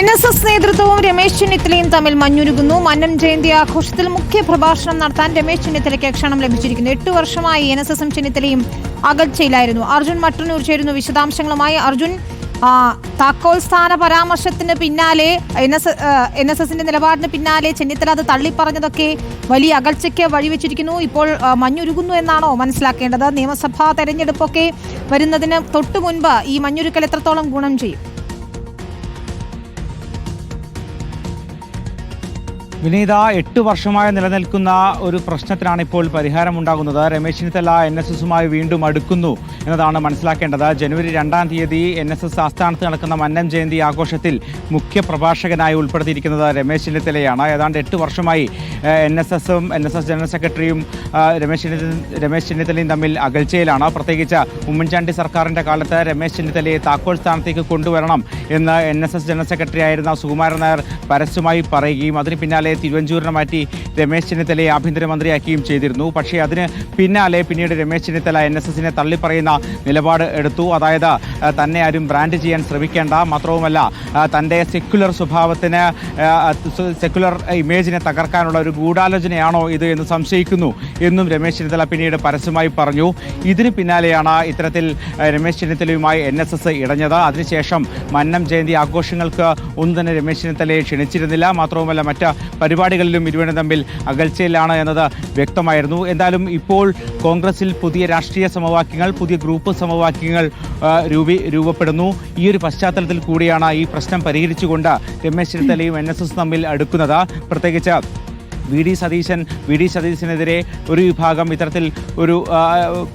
N S S നേതൃത്വവും രമേശ് ചെന്നിത്തലയും തമ്മിൽ മഞ്ഞുരുകുന്നു. മന്നം ജയന്തി ആഘോഷത്തിൽ മുഖ്യ പ്രഭാഷണം നടത്താൻ രമേശ് ചെന്നിത്തലയ്ക്ക് ക്ഷണം ലഭിച്ചിരിക്കുന്നു. എട്ട് വർഷമായി എൻ എസ് എസും ചെന്നിത്തലയും അകൽച്ചയിലായിരുന്നു. അർജുൻ മട്ടന്നൂർ ചേരുന്നു വിശദാംശങ്ങളുമായി. അർജുൻ താക്കോൽ സ്ഥാന പരാമർശത്തിന് പിന്നാലെ എൻ എസ് എൻ എസ് എസിന്റെ നിലപാടിന് പിന്നാലെ ചെന്നിത്തല അത് തള്ളിപ്പറഞ്ഞതൊക്കെ വലിയ അകൽച്ചയ്ക്ക് വഴിവെച്ചിരിക്കുന്നു. ഇപ്പോൾ മഞ്ഞുരുകുന്നു എന്നാണോ മനസ്സിലാക്കേണ്ടത്? നിയമസഭാ തെരഞ്ഞെടുപ്പൊക്കെ വരുന്നതിന് തൊട്ടു മുൻപ് ഈ മഞ്ഞുരുക്കൽ എത്രത്തോളം ഗുണം ചെയ്യും? വിനീത എട്ട് വർഷമായി നിലനിൽക്കുന്ന ഒരു പ്രശ്നത്തിനാണ് ഇപ്പോൾ പരിഹാരമുണ്ടാകുന്നത്. രമേശ് ചെന്നിത്തല എൻ എസ് എസുമായി വീണ്ടും അടുക്കുന്നു എന്നതാണ് മനസ്സിലാക്കേണ്ടത്. ജനുവരി രണ്ടാം തീയതി എൻ എസ് എസ് ആസ്ഥാനത്ത് നടക്കുന്ന മന്നം ജയന്തി ആഘോഷത്തിൽ മുഖ്യ പ്രഭാഷകനായി ഉൾപ്പെടുത്തിയിരിക്കുന്നത് രമേശ് ചെന്നിത്തലയാണ്. ഏതാണ്ട് എട്ട് വർഷമായി എൻ എസ് എസും എൻ എസ് എസ് ജനറൽ സെക്രട്ടറിയും രമേശ് രമേശ് ചെന്നിത്തലയും തമ്മിൽ അകൽച്ചയിലാണ്. പ്രത്യേകിച്ച് ഉമ്മൻചാണ്ടി സർക്കാരിന്റെ കാലത്ത് രമേശ് ചെന്നിത്തലയെ താക്കോൽ സ്ഥാനത്തേക്ക് കൊണ്ടുവരണം എന്ന് N S S general secretary ആയിരുന്ന സുകുമാരൻ നായർ പരസ്യമായി പറയുകയും അതിന് പിന്നാലെ തിരുവഞ്ചൂരിനെ മാറ്റി രമേശ് ചെന്നിത്തലയെ ആഭ്യന്തരമന്ത്രിയാക്കുകയും ചെയ്തിരുന്നു. പക്ഷേ അതിന് പിന്നാലെ പിന്നീട് രമേശ് ചെന്നിത്തല എൻ എസ് എസിനെ തള്ളിപ്പറയുന്ന നിലപാട് എടുത്തു. അതായത് തന്നെ ആരും ബ്രാൻഡ് ചെയ്യാൻ ശ്രമിക്കേണ്ട. മാത്രവുമല്ല തന്റെ സെക്യുലർ സ്വഭാവത്തിന് സെക്യുലർ ഇമേജിനെ തകർക്കാനുള്ള ഒരു ഗൂഢാലോചനയാണോ ഇത് എന്ന് സംശയിക്കുന്നു എന്നും രമേശ് ചെന്നിത്തല പിന്നീട് പരസ്യമായി പറഞ്ഞു. ഇതിന് പിന്നാലെയാണ് ഇത്തരത്തിൽ രമേശ് ചെന്നിത്തലയുമായി എൻ എസ് എസ് ഇടഞ്ഞത്. അതിനുശേഷം മന്നം ജയന്തി ആഘോഷങ്ങൾക്ക് ഒന്നും തന്നെ രമേശ് ചെന്നിത്തലയെ ക്ഷണിച്ചിരുന്നില്ല. മാത്രവുമല്ല മറ്റ് പരിപാടികളിലും ഇരുവരും തമ്മിൽ അകൽച്ചയിലാണ് എന്നത് വ്യക്തമായിരുന്നു. എന്തായാലും ഇപ്പോൾ കോൺഗ്രസിൽ പുതിയ രാഷ്ട്രീയ സമവാക്യങ്ങൾ പുതിയ ഗ്രൂപ്പ് സമവാക്യങ്ങൾ രൂപീ രൂപപ്പെടുന്നു. ഈ ഒരു പശ്ചാത്തലത്തിൽ കൂടിയാണ് ഈ പ്രശ്നം പരിഹരിച്ചുകൊണ്ട് രമേശ് ചെന്നിത്തലയും എൻ എസ് എസ് തമ്മിൽ അടുക്കുന്നത്. പ്രത്യേകിച്ച് V D Satheesan V D സതീശനെതിരെ ഒരു വിഭാഗം ഇത്തരത്തിൽ ഒരു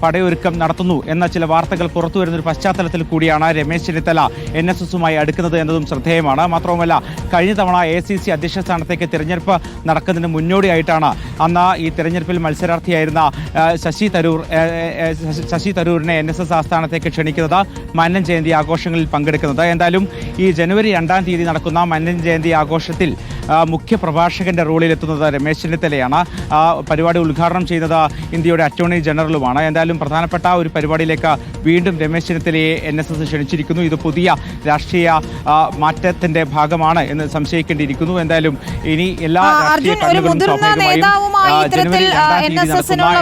പടയൊരുക്കം നടത്തുന്നു എന്ന ചില വാർത്തകൾ പുറത്തു വരുന്ന ഒരു പശ്ചാത്തലത്തിൽ കൂടിയാണ് രമേശ് ചെന്നിത്തല എൻ എസ് എസുമായി അടുക്കുന്നത് എന്നതും ശ്രദ്ധേയമാണ്. മാത്രവുമല്ല കഴിഞ്ഞ തവണ എ സി സി അധ്യക്ഷ സ്ഥാനത്തേക്ക് തിരഞ്ഞെടുപ്പ് നടക്കുന്നതിന് മുന്നോടിയായിട്ടാണ് അന്ന് ഈ തിരഞ്ഞെടുപ്പിൽ മത്സരാർത്ഥിയായിരുന്ന ശശി തരൂർ ശശി- തരൂരിനെ എൻ എസ് എസ് ആസ്ഥാനത്തേക്ക് ക്ഷണിക്കുന്നത് മന്നൻ ജയന്തി ആഘോഷങ്ങളിൽ പങ്കെടുക്കുന്നത്. എന്തായാലും ഈ ജനുവരി രണ്ടാം തീയതി നടക്കുന്ന മന്നൻ ജയന്തി ആഘോഷത്തിൽ മുഖ്യ പ്രഭാഷകന്റെ റോളിൽ എത്തുന്നത് രമേശ് ചെന്നിത്തലയാണ്. ആ പരിപാടി ഉദ്ഘാടനം ചെയ്യുന്നത് ഇന്ത്യയുടെ അറ്റോർണി ജനറലുമാണ്. എന്തായാലും പ്രധാനപ്പെട്ട ഒരു പരിപാടിയിലേക്ക് വീണ്ടും രമേശ് ചെന്നിത്തലയെ എൻ എസ് എസ് ക്ഷണിച്ചിരിക്കുന്നു. ഇത് പുതിയ രാഷ്ട്രീയ മാറ്റത്തിന്റെ ഭാഗമാണ് എന്ന് സംശയിക്കേണ്ടിയിരിക്കുന്നു. എന്തായാലും ഇനി എല്ലാ രാഷ്ട്രീയ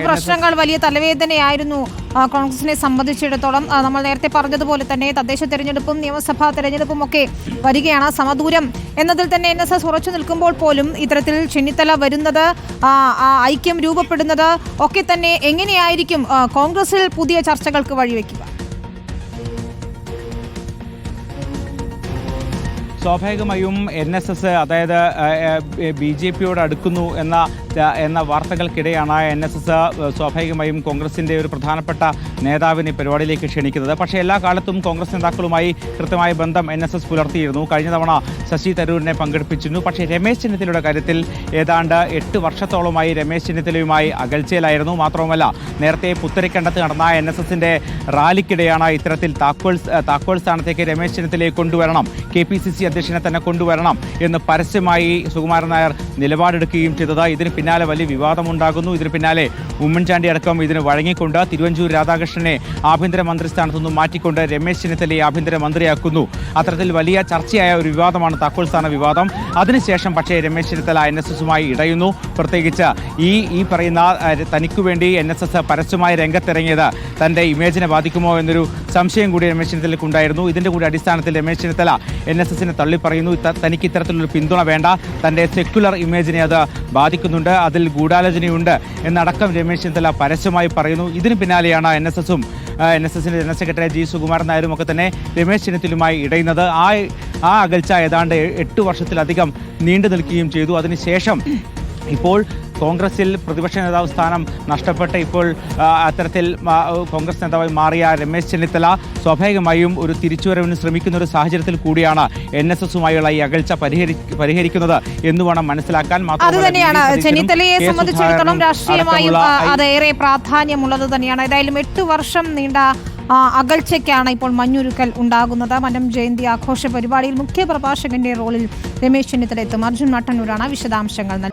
പ്രശ്നങ്ങൾ വലിയ തലവേദനയായിരുന്നു. കോൺഗ്രസിനെ സംബന്ധിച്ചിടത്തോളം നമ്മൾ നേരത്തെ പറഞ്ഞതുപോലെ തന്നെ തദ്ദേശ തെരഞ്ഞെടുപ്പും നിയമസഭാ തെരഞ്ഞെടുപ്പും ഒക്കെ വരികയാണ് സമദൂരം. എന്നതിൽ തന്നെ എൻ എസ് എസ് ഉറച്ചു നിൽക്കുമ്പോൾ പോലും ഇത്തരത്തിൽ ചെന്നിത്തല വരുന്നത് ഐക്യം രൂപപ്പെടുന്നത് ഒക്കെ തന്നെ എങ്ങനെയായിരിക്കും കോൺഗ്രസിൽ പുതിയ ചർച്ചകൾക്ക് വഴിവെക്കുക? സ്വാഭാവികമായും എൻ എസ് എസ് അതായത് ബി ജെ പിയോട് അടുക്കുന്നു എന്ന എന്ന വാർത്തകൾക്കിടെയാണ് എൻ എസ് എസ് സ്വാഭാവികമായും കോൺഗ്രസിന്റെ ഒരു പ്രധാനപ്പെട്ട നേതാവിനെ പരിപാടിയിലേക്ക് ക്ഷണിക്കുന്നത്. പക്ഷേ എല്ലാ കാലത്തും കോൺഗ്രസ് നേതാക്കളുമായി കൃത്യമായ ബന്ധം എൻ എസ് എസ് പുലർത്തിയിരുന്നു. കഴിഞ്ഞ തവണ ശശി തരൂരിനെ പങ്കെടുപ്പിച്ചിരുന്നു. പക്ഷേ രമേശ് ചെന്നിത്തലയുടെ കാര്യത്തിൽ ഏതാണ്ട് എട്ട് വർഷത്തോളമായി രമേശ് ചെന്നിത്തലയുമായി അകൽച്ചയിലായിരുന്നു. മാത്രവുമല്ല നേരത്തെ പുത്തരിക്കണ്ടത്ത് നടന്ന എൻ എസ് എസിന്റെ റാലിക്കിടെയാണ് ഇത്തരത്തിൽ താക്കോൽ താക്കോൽ സ്ഥാനത്തേക്ക് രമേശ് ചെന്നിത്തലയെ കൊണ്ടുവരണം കെ പി സി സി അധ്യക്ഷനെ തന്നെ കൊണ്ടുവരണം എന്ന് പരസ്യമായി സുകുമാരൻ നായർ നിലപാടെടുക്കുകയും ചെയ്തത്. ഇതിന് പിന്നാലെ വലിയ വിവാദമുണ്ടാകുന്നു. ഇതിന് പിന്നാലെ ഉമ്മൻചാണ്ടി അടക്കം ഇതിന് വഴങ്ങിക്കൊണ്ട് തിരുവഞ്ചൂർ രാധാകൃഷ്ണനെ ആഭ്യന്തര മന്ത്രി സ്ഥാനത്തു നിന്നും മാറ്റിക്കൊണ്ട് രമേശ് ചെന്നിത്തലയെ ആഭ്യന്തര മന്ത്രിയാക്കുന്നു അത്തരത്തിൽ വലിയ ചർച്ചയായ ഒരു വിവാദമാണ് താക്കോൽ സ്ഥാന വിവാദം. അതിനുശേഷം പക്ഷേ രമേശ് ചെന്നിത്തല എൻ എസ് എസുമായി ഇടയുന്നു. പ്രത്യേകിച്ച് ഈ ഈ പറയുന്ന തനിക്ക് വേണ്ടി എൻ എസ് എസ് പരസ്യമായി രംഗത്തിറങ്ങിയത് തന്റെ ഇമേജിനെ ബാധിക്കുമോ എന്നൊരു സംശയം കൂടി രമേശ് ചെന്നിത്തലയ്ക്ക് ഉണ്ടായിരുന്നു ഇതിന്റെ കൂടി അടിസ്ഥാനത്തിൽ രമേശ് ചെന്നിത്തല എൻ എസ് എസിനെ തള്ളിപ്പറയുന്നു. തനിക്ക് ഇത്തരത്തിലൊരു പിന്തുണ വേണ്ട. തന്റെ സെക്യുലർ ഇമേജിനെ അത് ബാധിക്കുന്നുണ്ട്. അതിൽ ഗൂഢാലോചനയുണ്ട് എന്നടക്കം രമേശ് ചെന്നിത്തല പരസ്യമായി പറയുന്നു. ഇതിന് പിന്നാലെയാണ് എൻ എസ് എസും എൻ എസ് എസിന്റെ ജനറൽ സെക്രട്ടറി ജി സുകുമാരൻ നായരും ഒക്കെ തന്നെ രമേശ് ചെന്നിത്തലുമായി ഇടയുന്നത്. ആ ആ അകൽച്ച ഏതാണ്ട് എട്ട് വർഷത്തിലധികം നീണ്ടു നിൽക്കുകയും ചെയ്തു. അതിനുശേഷം ഇപ്പോൾ കോൺഗ്രസിൽ പ്രതിപക്ഷ നേതാവ് സ്ഥാനം നഷ്ടപ്പെട്ട ഇപ്പോൾ അത്തരത്തിൽ കോൺഗ്രസ് നേതാവായി മാറിയ രമേശ് ചെന്നിത്തല സ്വാഭാവികമായും ഒരു തിരിച്ചുവരവിന് ശ്രമിക്കുന്ന ഒരു സാഹചര്യത്തിൽ കൂടിയാണ് എൻ എസ് എസുമായുള്ള ഈ അകൽച്ച പരിഹരി പരിഹരിക്കുന്നത് എന്ന് വേണം മനസ്സിലാക്കാൻ. സതീശനും ചെന്നിത്തലയെ സംബന്ധിച്ചിടത്തോളം രാഷ്ട്രീയമായും ആ, പ്രാധാന്യമുള്ളത് തന്നെയാണ്. ഏതായാലും എട്ട് വർഷം നീണ്ട അകൽച്ചയ്ക്കാണ് ഇപ്പോൾ മഞ്ഞുരുക്കൽ ഉണ്ടാകുന്നത്. മനം ജയന്തി ആഘോഷ പരിപാടിയിൽ മുഖ്യ പ്രഭാഷകന്റെ റോളിൽ രമേശ് ചെന്നിത്തല എത്തും. അർജുൻ മട്ടന്നൂരാണ് വിശദാംശങ്ങൾ നൽകിയത്.